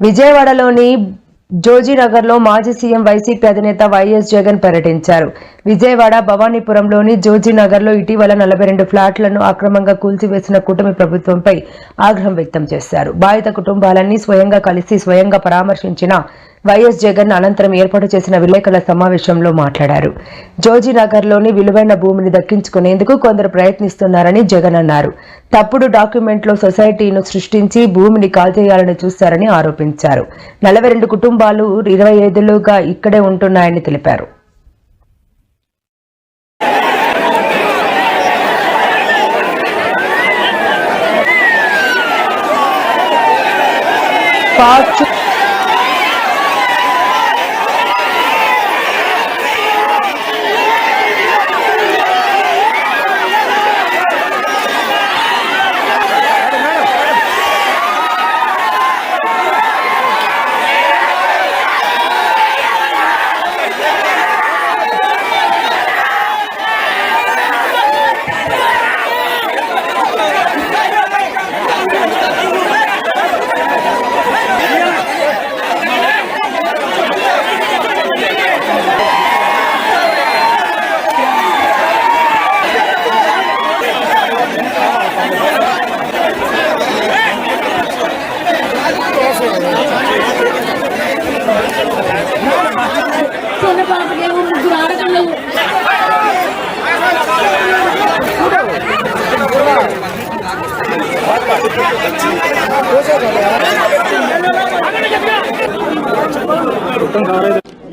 విజయవాడలోని జోజీనగర్లో మాజీ సీఎం వైసీపీ అధినేత వైఎస్ జగన్ పర్యటించారు. విజయవాడ భవానీపురంలోని జోజీనగర్లో ఇటీవల నలభై రెండు ఫ్లాట్లను అక్రమంగా కూల్చివేసిన కూటమి ప్రభుత్వంపై ఆగ్రహం వ్యక్తం చేశారు. బాధిత కుటుంబాలన్నీ స్వయంగా కలిసి స్వయంగా పరామర్శించిన వైఎస్ జగన్ అనంతరం ఏర్పాటు చేసిన విలేకరుల సమావేశంలో మాట్లాడారు. జోజీనగర్లోని విలువైన భూమిని దక్కించుకునేందుకు కొందరు ప్రయత్నిస్తున్నారని జగన్ అన్నారు. తప్పుడు డాక్యుమెంట్లో సొసైటీను సృష్టించి భూమిని కాల్చేయాలని చూస్తారని ఆరోపించారు. నలభై రెండు కుటుంబాలు ఇరవై ఐదులుగా ఇక్కడే ఉంటున్నాయని తెలిపారు. పాచు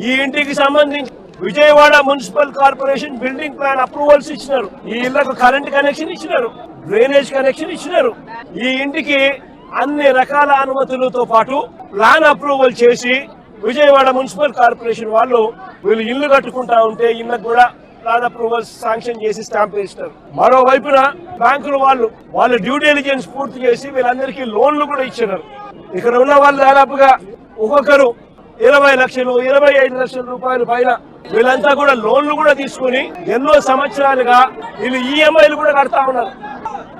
ఈ ఇంటికి సంబంధించి Vijayawada municipal corporation building plan approvals ఇచ్చినారు. ఈ ఇళ్ళకు కరెంట్ కనెక్షన్ ఇచ్చినారు. డ్రైనేజ్ కనెక్షన్ ఇచ్చినారు. ఈ ఇంటికి అన్ని రకాల అనుమతులతో పాటు ప్లాన్ అప్రూవల్ చేసి విజయవాడ మున్సిపల్ కార్పొరేషన్ వాళ్ళు వీళ్ళు ఇల్లు కట్టుకుంటా ఉంటే ఇళ్ళకు కూడా ప్లాన్ అప్రూవల్స్ శాంక్షన్ చేసి స్టాంప్ వేస్తారు. మరోవైపున బ్యాంకుల వాళ్ళు వాళ్ళ డ్యూ డెలిజెన్స్ పూర్తి చేసి వీళ్ళందరికీ లోన్లు కూడా ఇచ్చినారు. ఇక్కడ ఉన్న వాళ్ళు దాదాపుగా ఒక్కొక్కరు ఇరవై లక్షలు ఇరవై ఐదు లక్షల రూపాయలు పైన వీళ్ళంతా కూడా లోన్లు కూడా తీసుకుని ఎన్నో సంవత్సరాలుగా వీళ్ళు ఈఎంఐలు కూడా కడతా ఉన్నారు.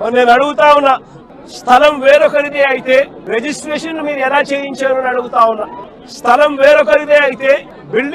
మరి నేను అడుగుతా ఉన్నా స్థలం వేరొకరిదే అయితే రిజిస్ట్రేషన్ మీరు ఎలా చేయించారు అని అడుగుతా ఉన్నా స్థలం వేరొకరిదే అయితే బిల్డింగ్